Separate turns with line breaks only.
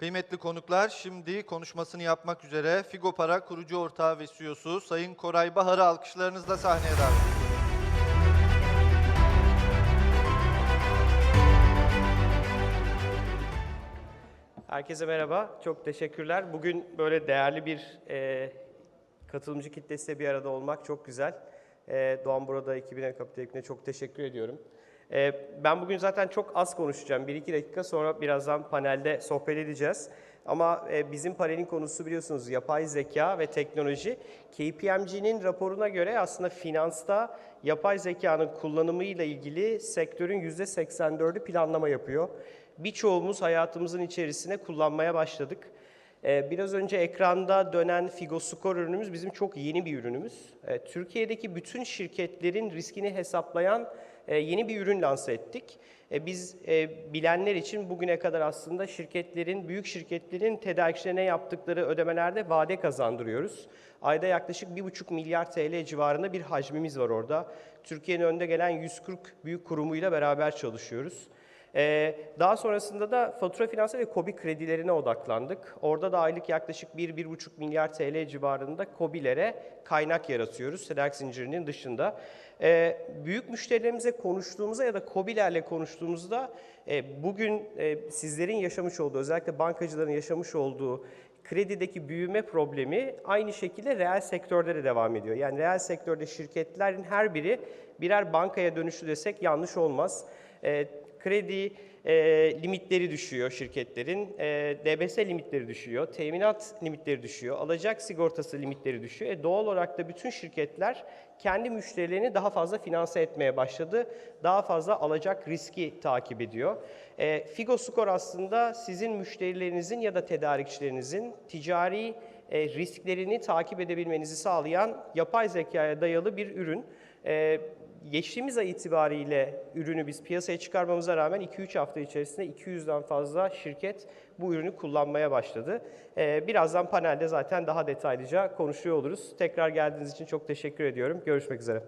Kıymetli konuklar, şimdi konuşmasını yapmak üzere Figo Para kurucu ortağı ve CEO'su Sayın Koray Bahar'ı alkışlarınızla sahneye davet ediyorum.
Herkese merhaba, çok teşekkürler. Bugün böyle değerli bir e, katılımcı kitlesiyle bir arada olmak çok güzel. E, Doğan burada ekibine, kapital çok teşekkür ediyorum. E, ben bugün zaten çok az konuşacağım. 1-2 dakika sonra birazdan panelde sohbet edeceğiz. Ama e, bizim panelin konusu biliyorsunuz yapay zeka ve teknoloji. KPMG'nin raporuna göre aslında finansta yapay zekanın kullanımıyla ilgili sektörün %84'ü planlama yapıyor. Birçoğumuz hayatımızın içerisine kullanmaya başladık. Ee, Biraz önce ekranda dönen Figo Score ürünümüz bizim çok yeni bir ürünümüz. Ee, Türkiye'deki bütün şirketlerin riskini hesaplayan yeni bir ürün lanse ettik. E, Biz e, bilenler için bugüne kadar aslında şirketlerin, büyük şirketlerin tedarikçilerine yaptıkları ödemelerde vade kazandırıyoruz. Ayda yaklaşık 1,5 milyar TL civarında bir hacmimiz var orada. Türkiye'nin önde gelen 140 büyük kurumuyla beraber çalışıyoruz. Ee, daha sonrasında da fatura finansı ve KOBİ kredilerine odaklandık. Orada da aylık yaklaşık 1-1,5 milyar TL civarında KOBİ'lere kaynak yaratıyoruz tedarik zincirinin dışında. Ee, büyük müşterilerimize konuştuğumuzda ya da KOBİ'lerle konuştuğumuzda e, bugün e, sizlerin yaşamış olduğu, özellikle bankacıların yaşamış olduğu kredideki büyüme problemi aynı şekilde reel sektörde de devam ediyor. Yani reel sektörde şirketlerin her biri birer bankaya dönüştü desek yanlış olmaz. E, kredi e, limitleri düşüyor şirketlerin, e, DBS limitleri düşüyor, teminat limitleri düşüyor, alacak sigortası limitleri düşüyor. E, doğal olarak da bütün şirketler kendi müşterilerini daha fazla finanse etmeye başladı. Daha fazla alacak riski takip ediyor. E, Figo Score aslında sizin müşterilerinizin ya da tedarikçilerinizin ticari e, risklerini takip edebilmenizi sağlayan yapay zekaya dayalı bir ürün. E, geçtiğimiz ay itibariyle ürünü biz piyasaya çıkarmamıza rağmen 2-3 hafta içerisinde 200'den fazla şirket bu ürünü kullanmaya başladı. E, birazdan panelde zaten daha detaylıca konuşuyor oluruz. Tekrar geldiğiniz için çok teşekkür ediyorum. Görüşmek üzere.